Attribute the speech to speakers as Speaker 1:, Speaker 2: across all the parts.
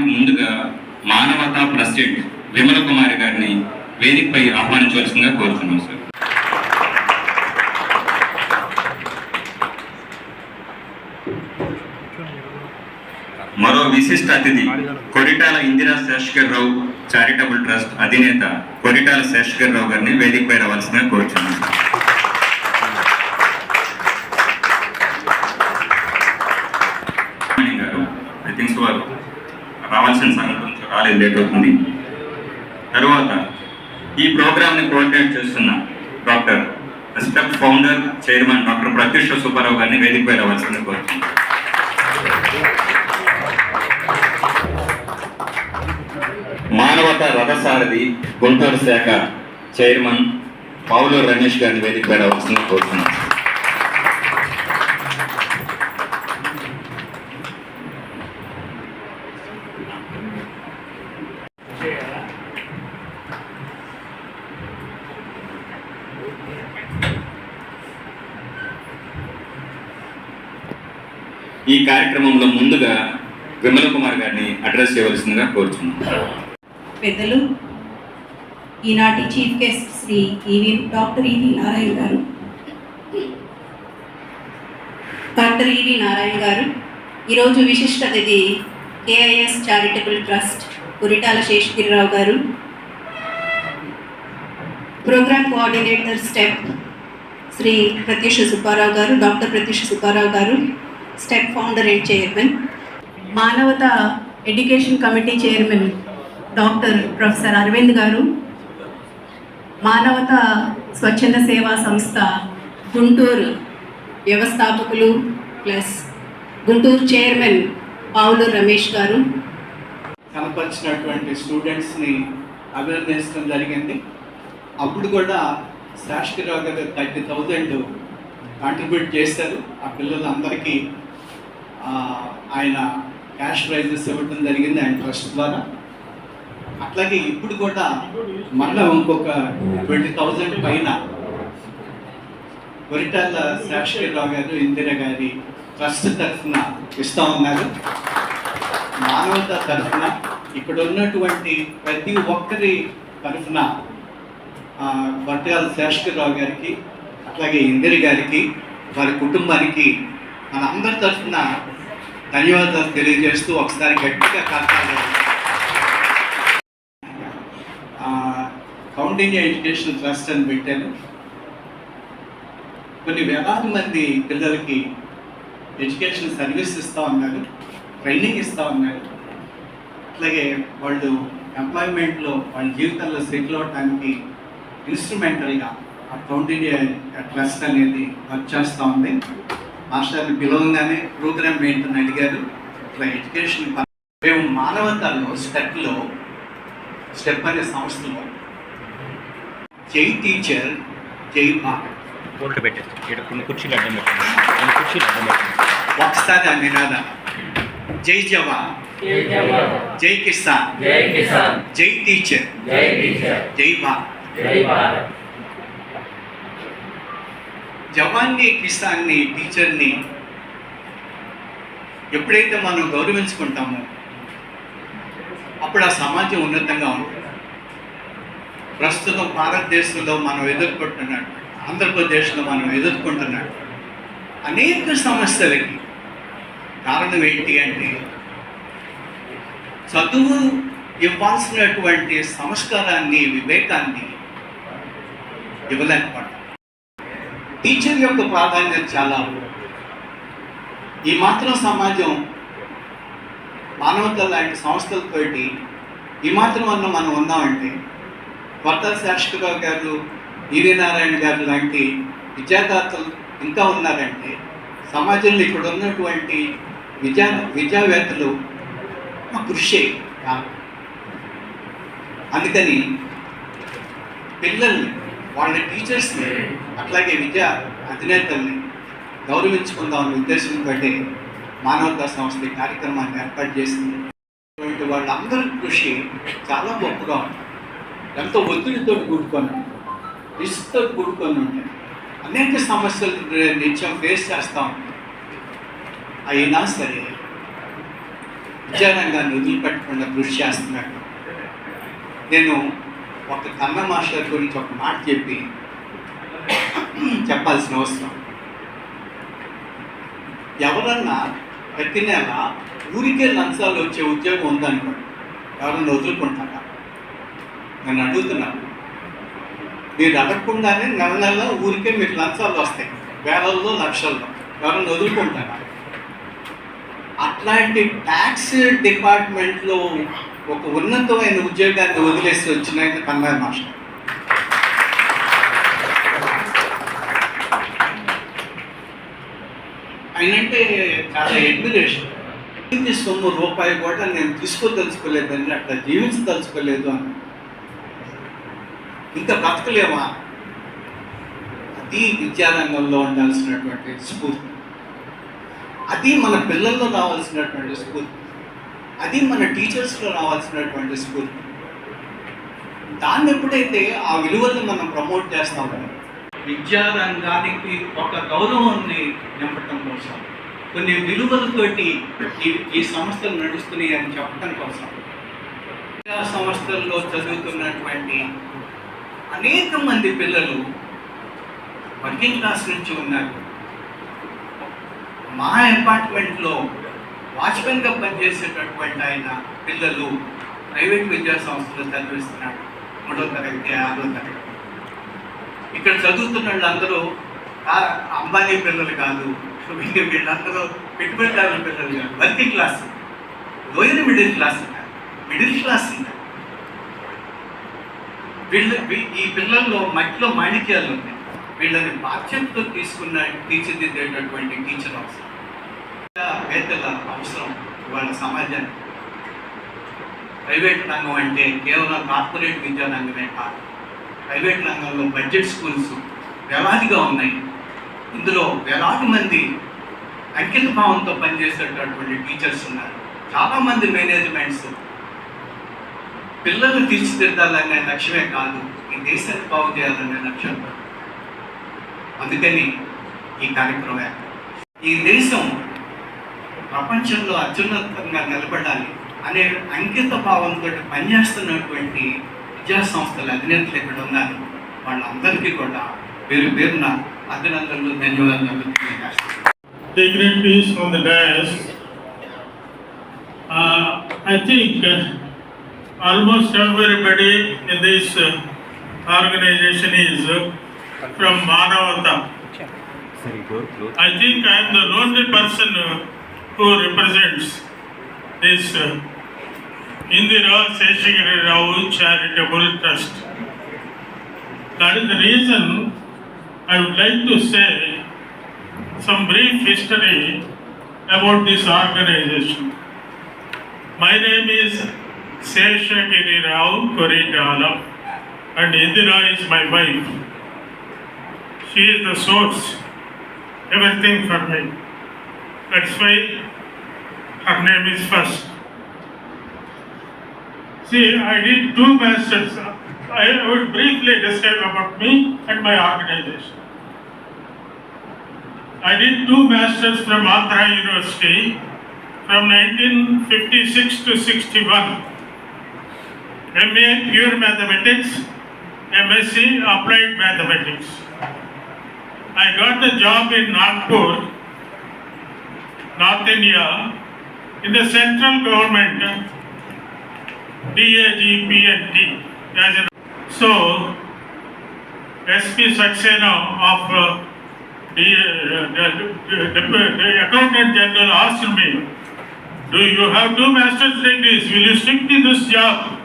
Speaker 1: కార్యక్రమానికి ముందుగా మానవతా ప్రెసిడెంట్ విమల కుమారి గారిని వేదికపై ఆహ్వానించవలసిందిగా కోరుతున్నాం సార్. మరో విశిష్ట అతిథి కొరిటాల ఇందిరా శేషకర్ రావు చారిటబుల్ ట్రస్ట్ అధినేత కొరిటాల శేషకర్ రావు గారిని వేదికపై రావాల్సిందిగా కోరుచున్నాం కొంచెం అవుతుంది తరువాత ఈ ప్రోగ్రామ్ని కోఆర్డినేట్ చేస్తున్న doctor step founder chairman doctor Pratyusha Subbarao గారిని వేదికపై రావాల్సింది కోరుతుంది మానవత రథసారథి గుంటూరు శాఖ చైర్మన్ పావులూరు రమేష్ గారిని వేదికపై రావాల్సింది కోరుతున్నాను. ఈ కార్యక్రమంలో ముందుగా విమల కుమార్ గారిని అడ్రస్ చేయవలసిందిగా కోరుతున్నాను
Speaker 2: పెద్దలు ఈనాటి chief guest Shri E V doctor E V Narayana garu doctor E V Narayana garu ఈరోజు విశిష్ట అతిథి K I S charitable trust Kuritala Seshagirirao garu program coordinator step Shri Pratyusha Subbarao garu doctor Pratyusha Subbarao garu step founder and chairman Manavata education committee chairman doctor professor Aravind garu Manavata స్వచ్ఛంద సేవా సంస్థ గుంటూరు వ్యవస్థాపకులు plus Guntur chairman పావులు రమేష్ గారు.
Speaker 3: కనపరిచినటువంటి స్టూడెంట్స్ని అభినందించడం జరిగింది. అప్పుడు కూడా శాస్త్రిరావు గారు థర్టీ థౌజండ్ కాంట్రిబ్యూట్ చేశారు. ఆ పిల్లలందరికీ ఆయన క్యాష్ ప్రైజెస్ ఇవ్వడం జరిగింది ఆయన ట్రస్ట్ ద్వారా. అట్లాగే ఇప్పుడు కూడా మళ్ళా ఇంకొక ట్వంటీ థౌజండ్ పైన కొరిటాల శాస్త్రిరావు గారు ఇందిరా గారి ట్రస్ట్ తరఫున ఇస్తా ఉన్నారు. మానవత తరఫున ఇక్కడ ఉన్నటువంటి ప్రతి ఒక్కరి తరఫున భట్టాల శేషకరావు గారికి అట్లాగే ఇందిరి గారికి వారి కుటుంబానికి మన అందరి తరఫున ధన్యవాదాలు తెలియజేస్తూ ఒకసారి గట్టిగా కాకాలి కౌండిన్యూ ఎడ్యుకేషన్ ట్రస్ట్ అని పెట్టాను. కొన్ని వేలాది మంది పిల్లలకి ఎడ్యుకేషన్ సర్వీస్ ఇస్తూ ఉన్నారు ట్రైనింగ్ ఇస్తూ ఉన్నారు. అట్లాగే వాళ్ళు ఎంప్లాయ్మెంట్లో వాళ్ళ జీవితంలో సెటిల్ అవడానికి ఇన్స్ట్రుమెంటల్గా ఆ కౌంట్ ట్రస్ట్ అనేది వర్క్ చేస్తూ ఉంది. మాస్టర్ని పిలవగానే ప్రోగ్రామ్ ఏంటని అడిగారు ఇట్లా ఎడ్యుకేషన్ ప- మేము మానవతలో స్టెప్లో స్టెప్ అనే సంస్థలో జై టీచర్ జై భారత్
Speaker 4: బోర్డు పెట్టేసి ఇక్కడ కొన్ని కుర్చీలు అడ్డం పెట్టండి. కొన్ని కుర్చీలు అడ్డం పెట్టండి.
Speaker 3: ఒకసారి ఆ నినాదం. జై జవాన్.
Speaker 5: జై జవాన్.
Speaker 3: జై కిసాన్.
Speaker 5: జై కిసాన్.
Speaker 3: జై టీచర్.
Speaker 5: జై టీచర్.
Speaker 3: జై భారత్.
Speaker 5: జై భారత్.
Speaker 3: జవాన్ని కిసాన్ని టీచర్ని ఎప్పుడైతే మనం గౌరవించుకుంటామో అప్పుడు ఆ సమాజం ఉన్నతంగా ఉంటుంది. ప్రస్తుతం భారతదేశంలో మనం ఎదుర్కొంటున్నాడు ఆంధ్రప్రదేశ్లో మనం ఎదుర్కొంటున్నాడు అనేక సమస్యలకి కారణం ఏంటి అంటే చదువు ఇవ్వాల్సినటువంటి సంస్కారాన్ని వివేకాన్ని ఇవ్వలేకపోవడం టీచర్ యొక్క ప్రాధాన్యత చాలా ఈ మాత్రం సమాజం మానవత లాంటి సంస్థలతోటి ఈ మాత్రం అన్న మనం ఉన్నామంటే కొత్త శాశ్వతరావు గారు ఈవీ నారాయణ గారు లాంటి విద్యాదాతలు ఇంకా ఉన్నారంటే సమాజంలో ఇక్కడ ఉన్నటువంటి విద్యా విద్యావేత్తలు మా కృషి అందుకని పిల్లల్ని వాళ్ళ టీచర్స్ని అట్లాగే విద్యా అధినేతల్ని గౌరవించుకుందామనే ఉద్దేశంతో మానవతా సంస్థ కార్యక్రమాన్ని ఏర్పాటు చేసింది. ఇటువంటి వాళ్ళందరి కృషి చాలా గొప్పగా ఉంది. ఎంతో ఒత్తిడితో కూడుకొని రిస్క్తో కూడుకొని ఉంటాయి అనేక సమస్యలు నిత్యం ఫేస్ చేస్తాం అయినా సరే విద్యారంగాన్ని వదిలిపెట్టకుండా కృషి చేస్తున్నట్టు. నేను ఒక కన్న మాస్టర్ గురించి ఒక మాట చెప్పి చెప్పాల్సిన అవసరం. ఎవరన్నా ప్రతి నెల ఊరికే లంచాలు వచ్చే ఉద్యోగం ఉందనుకోండి ఎవరన్నా వదులుకుంటారా? నన్ను అడుగుతున్నాను మీరు అడగకుండానే నెల నెల ఊరికే మీకు లంచాలు వస్తాయి వేలల్లో లక్షల్లో. ఎవరన్నా వదులుకుంటారా? అట్లాంటి ట్యాక్స్ డిపార్ట్మెంట్లో ఒక ఉన్నతమైన ఉద్యోగాన్ని వదిలేసి వచ్చిన ఆయన కన్నయ్య మాస్టర్. ఆయనంటే చాలా ఎడ్యుకేషన్ ఇది సొమ్ము? రూపాయి కూడా నేను తీసుకోదలుచుకోలేదండి అట్లా జీవించదలుచుకోలేదు అని. ఇంకా బ్రతకలేమా? అది విద్యారంగంలో ఉండాల్సినటువంటి స్ఫూర్తి. అది మన పిల్లల్లో రావాల్సినటువంటి స్ఫూర్తి. అది మన టీచర్స్లో రావాల్సినటువంటి స్కూల్ దాన్ని ఎప్పుడైతే ఆ విలువల్ని మనం ప్రమోట్ చేస్తామో విద్యారంగానికి ఒక గౌరవాన్ని నింపటం కోసం కొన్ని విలువలతోటి ఈ ఈ సంస్థలు నడుస్తున్నాయి అని చెప్పడం కోసం విద్యా సంస్థల్లో చదువుతున్నటువంటి అనేక మంది పిల్లలు వర్కింగ్ క్లాస్ నుంచి ఉన్నారు. మా అపార్ట్మెంట్లో వాచ్మెన్గా పనిచేసేటటువంటి ఆయన పిల్లలు ప్రైవేట్ విద్యా సంస్థలో చదివిస్తున్నాడు మూడో తరగతి ఆరో తరగతి. ఇక్కడ చదువుతున్న వాళ్ళందరూ ఆ- అంబానీ పిల్లలు కాదు వీళ్ళు- వీళ్ళందరూ పెట్టుబడిదారుల పిల్లలు కాదు working class. Lower middle class ఉన్నారు మిడిల్ క్లాస్ ఉన్నారు వీళ్ళ ఈ పిల్లల్లో మట్టిలో మాణిక్యాలు ఉన్నాయి. వీళ్ళని బాధ్యతతో తీసుకున్న తీర్చిదిద్దేటటువంటి టీచర్ అవసరం వేతల అవసరం వాళ్ళ సమాజానికి. ప్రైవేట్ రంగం అంటే కేవలం కార్పొరేట్ విద్యా రంగమే కాదు. ప్రైవేట్ రంగంలో బడ్జెట్ స్కూల్స్ వేలాదిగా ఉన్నాయి. ఇందులో వేలాది మంది అంకిత భావంతో పనిచేసేటటువంటి టీచర్స్ ఉన్నారు. చాలామంది మేనేజ్మెంట్స్. పిల్లలు తీర్చిదిద్దాలనే లక్ష్యమే కాదు ఈ దేశాన్ని బాగు చేయాలనే లక్ష్యం అందుకని ఈ కార్యక్రమం ఈ దేశం ప్రపంచంలో అత్యున్నతంగా నిలబడాలి అనే అంకిత భావంతో పనిచేస్తున్నటువంటి విద్యా సంస్థల అధినేతలు ఇక్కడ ఉన్నారు. వాళ్ళందరికీ కూడా వేరు పేరున అభినందనలు ధన్యవాదాలు
Speaker 6: uh, uh, Almost everybody in this uh, organization is from Manavata. I think I am the only person who represents this uh, Indira Seshagiri Rao Charitable Trust. That is the reason I would like to say some brief history about this organization. My name is Seshagiri Rao Korijala and Indira is my wife. She is the source, everything for me. That's why name is first. See, I did two masters. I would briefly describe about me and my organization. I did two masters from Andhra University from 1956 to 61. MA Pure Mathematics, MSc Applied Mathematics. I got the job in Nagpur, North India, in the central government, DAG, PNT. As an, so, SP Saxena of uh, the, uh, the, the, the accountant general asked me, Do you have two master's degrees? Will you stick to this job?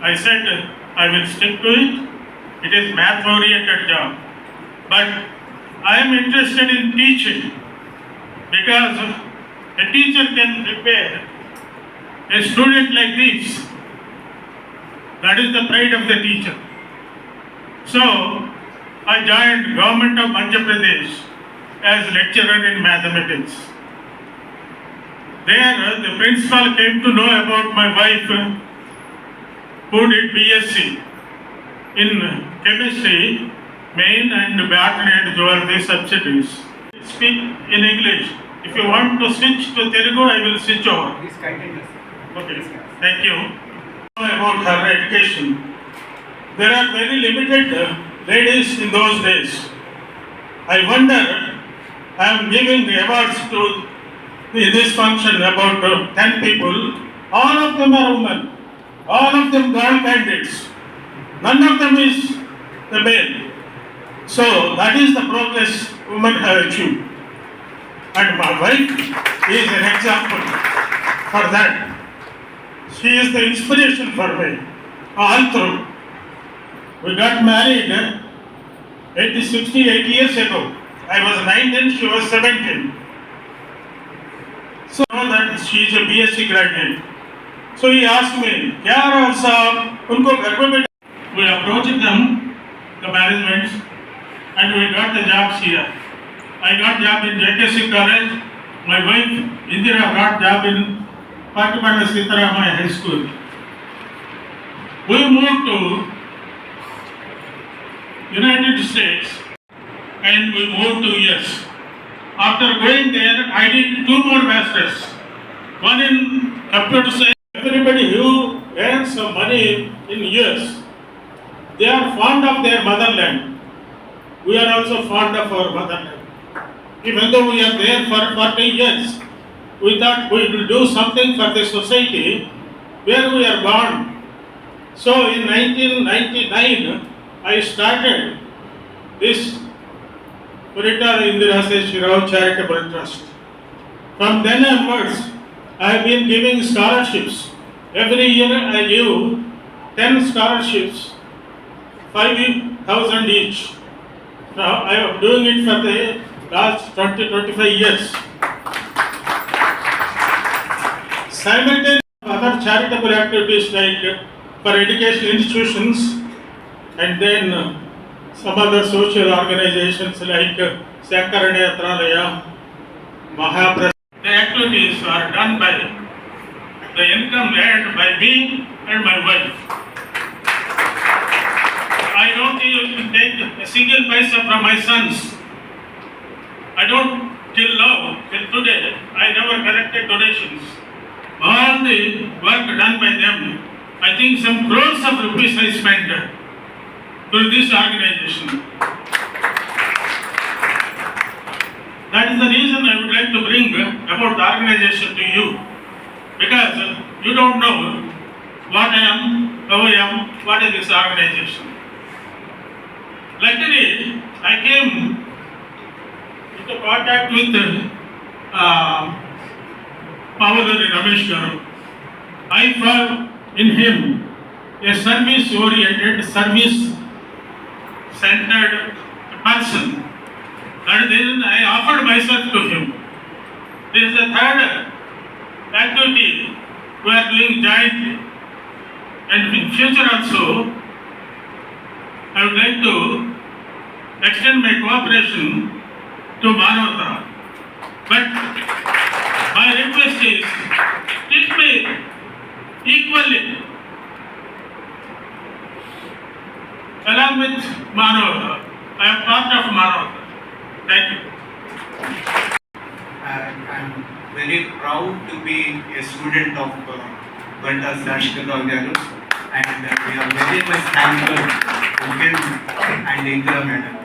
Speaker 6: I said, I will stick to it. It is math oriented job. But I am interested in teaching because a teacher can prepare a student like this. That is the pride of the teacher. So I joined government of Madhya Pradesh as lecturer in mathematics. There the principal came to know about my wife who did BSc in chemistry, main and botany and zoology subsidiaries. Speak in English. If you want to switch to Telugu, I will switch over.
Speaker 3: Please continue.
Speaker 6: Okay, thank you. About her education. There are very limited uh, ladies in those days. I wonder, I am giving the awards to this function about uh, 10 people. All of them are women. All of them girl candidates. None of them is the male. So that is the progress women have achieved. And my wife is an example for that. She is the inspiration for me all through. We got married uh, 80, 68 years ago. I was 19, she was 17. So know that she is a BSc graduate. So he asked me, क्या राव साहब उनको घर में बैठा We approached them, the management, and we got the jobs here. I got job in JKC College. My wife Indira got job in Patamana Sitaramaya High School. We moved to United States and we moved to US. After going there, I did two more masters. One in computer science. Everybody who earns some money in US, they are fond of their motherland. We are also fond of our motherland. Even though we are there for 40 years, we thought we will do something for the society where we are born. So in 1999, I started this Purita Indira Shirao Charitable Trust. From then onwards, I have been giving scholarships. Every year I give 10 scholarships, 5,000 each. Now I am doing it for the last 20 25 years. Simultaneously, other charitable activities like uh, for education institutions and then uh, some other social organizations like uh, Sankara Netralaya, Mahaprasad. The activities are done by the income earned by me and my wife. I don't take a single paisa from my sons. I don't till now, till today, I never collected donations. All the work done by them, I think some crores of rupees I spent to this organization. That is the reason I would like to bring about the organization to you. Because you don't know what I am, how I am, what is this organization. Luckily, I came into contact with uh, Pavalari Ramesh Garu. I found in him a service oriented, service centered person. That is the I offered myself to him. This is the third activity we are doing jointly. And in future also, I would like to extend my cooperation to Manavata. But my request is, treat me equally along with Manavata. I am part of Manavata. Thank you.
Speaker 3: And I'm very proud to be a student of uh, Banda and uh, we are very much thankful to him and Indira Madam.